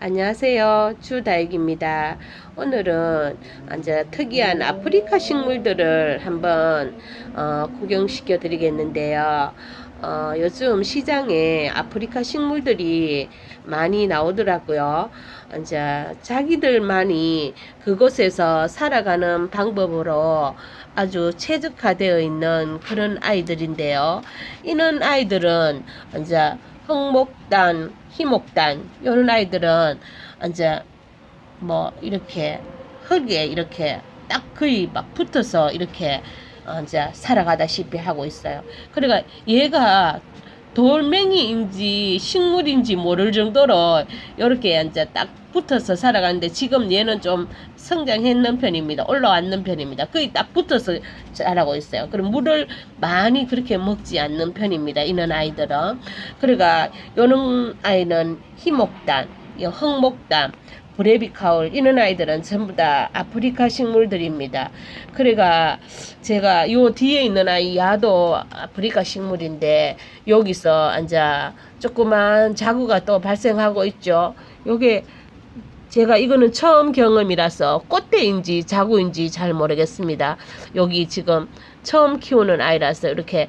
안녕하세요. 주다익입니다. 오늘은 이제 특이한 아프리카 식물들을 한번 어, 구경시켜 드리겠는데요. 어, 요즘 시장에 아프리카 식물들이 많이 나오더라고요. 이제 자기들만이 그곳에서 살아가는 방법으로 아주 최적화되어 있는 그런 아이들인데요. 이런 아이들은 이제 흑목단, 희목단 이런 아이들은 이제 뭐 이렇게 흙에 이렇게 딱 거의 막 붙어서 이렇게 어, 이제 살아가다시피 하고 있어요. 그러니까 얘가 돌멩이인지 식물인지 모를 정도로 이렇게 이제 딱 붙어서 살아가는데 지금 얘는 좀 성장했는 편입니다. 올라왔는 편입니다. 거의 딱 붙어서 자라고 있어요. 그럼 물을 많이 그렇게 먹지 않는 편입니다. 이런 아이들은. 그러니까 요런 아이는 희목단, 요 흑목단, 브레비카울 이런 아이들은 전부 다 아프리카 식물들입니다. 그러니까 제가 요 뒤에 있는 아이 야도 아프리카 식물인데 여기서 앉아 조그만 자구가 또 발생하고 있죠. 요게 제가 이거는 처음 경험이라서 꽃대인지 자구인지 잘 모르겠습니다. 여기 지금 처음 키우는 아이라서 이렇게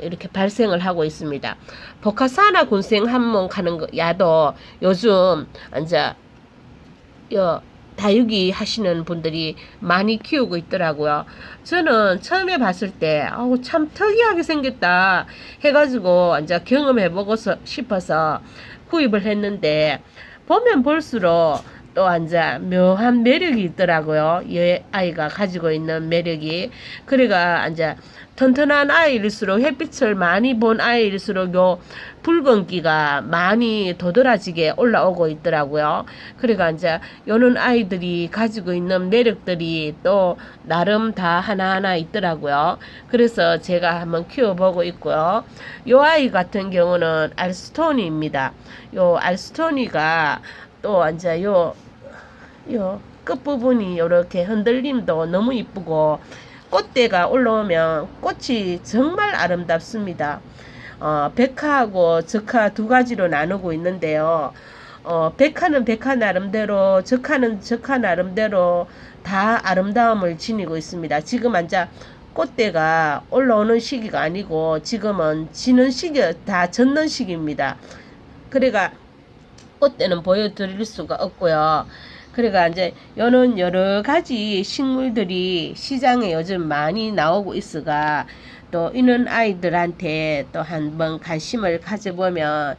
이렇게 발생을 하고 있습니다. 보카사나 군생 한몸 가는 거 야도 요즘 이제 여 다육이 하시는 분들이 많이 키우고 있더라고요. 저는 처음에 봤을 때, 아우, 참 특이하게 생겼다. 해가지고, 이제 경험해보고 싶어서 구입을 했는데, 보면 볼수록 또 이제 묘한 매력이 있더라고요. 이 아이가 가지고 있는 매력이. 그래가 이제 튼튼한 아이일수록 햇빛을 많이 본 아이일수록 요 붉은기가 많이 도드라지게 올라오고 있더라고요. 그래가 이제 요는 아이들이 가지고 있는 매력들이 또 나름 다 하나하나 있더라고요. 그래서 제가 한번 키워보고 있고요. 요 아이 같은 경우는 알스토니입니다. 요 알스토니가 또 이제 요, 요 끝부분이 이렇게 흔들림도 너무 이쁘고 꽃대가 올라오면 꽃이 정말 아름답습니다. 어, 백화하고 적화 두 가지로 나누고 있는데요. 어, 백화는 백화 나름대로, 적화는 적화 나름대로 다 아름다움을 지니고 있습니다. 지금 앉아 꽃대가 올라오는 시기가 아니고 지금은 지는 시기, 다 젖는 시기입니다. 그래가 꽃대는 보여드릴 수가 없고요. 그래가 이제 요는 여러 가지 식물들이 시장에 요즘 많이 나오고 있어가 또 이런 아이들한테 또 한번 관심을 가져보면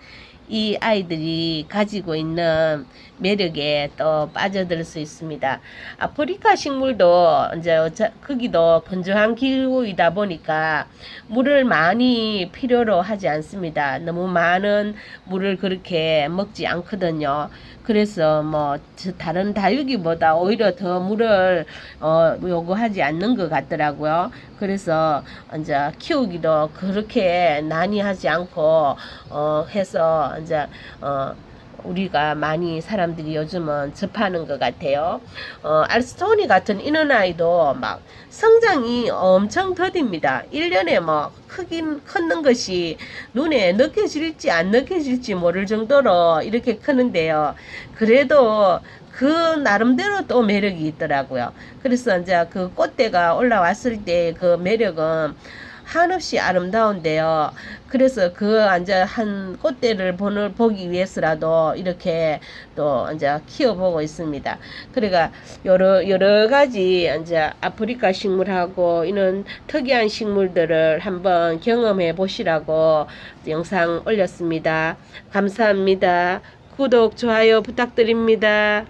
이 아이들이 가지고 있는 매력에 또 빠져들 수 있습니다. 아프리카 식물도 이제 거기도 건조한 기후이다 보니까 물을 많이 필요로 하지 않습니다. 너무 많은 물을 그렇게 먹지 않거든요. 그래서 뭐저 다른 다육이보다 오히려 더 물을 어 요구하지 않는 것 같더라고요. 그래서 이제 키우기도 그렇게 난이 하지 않고 어 해서 이제 어 우리가 많이 사람들이 요즘은 접하는 것 같아요. 어, 알스토니 같은 이런 아이도 막 성장이 엄청 더딥니다. 1년에 뭐 크긴 크는 것이 눈에 느껴질지 안 느껴질지 모를 정도로 이렇게 크는데요. 그래도 그 나름대로 또 매력이 있더라고요. 그래서 이제 그 꽃대가 올라왔을 때 그 매력은 한없이 아름다운데요. 그래서 그 이제 한 꽃대를 보는 보기 위해서라도 이렇게 또 이제 키워보고 있습니다. 그러니까 여러 여러 가지 이제 아프리카 식물하고 이런 특이한 식물들을 한번 경험해 보시라고 영상 올렸습니다. 감사합니다. 구독 좋아요 부탁드립니다.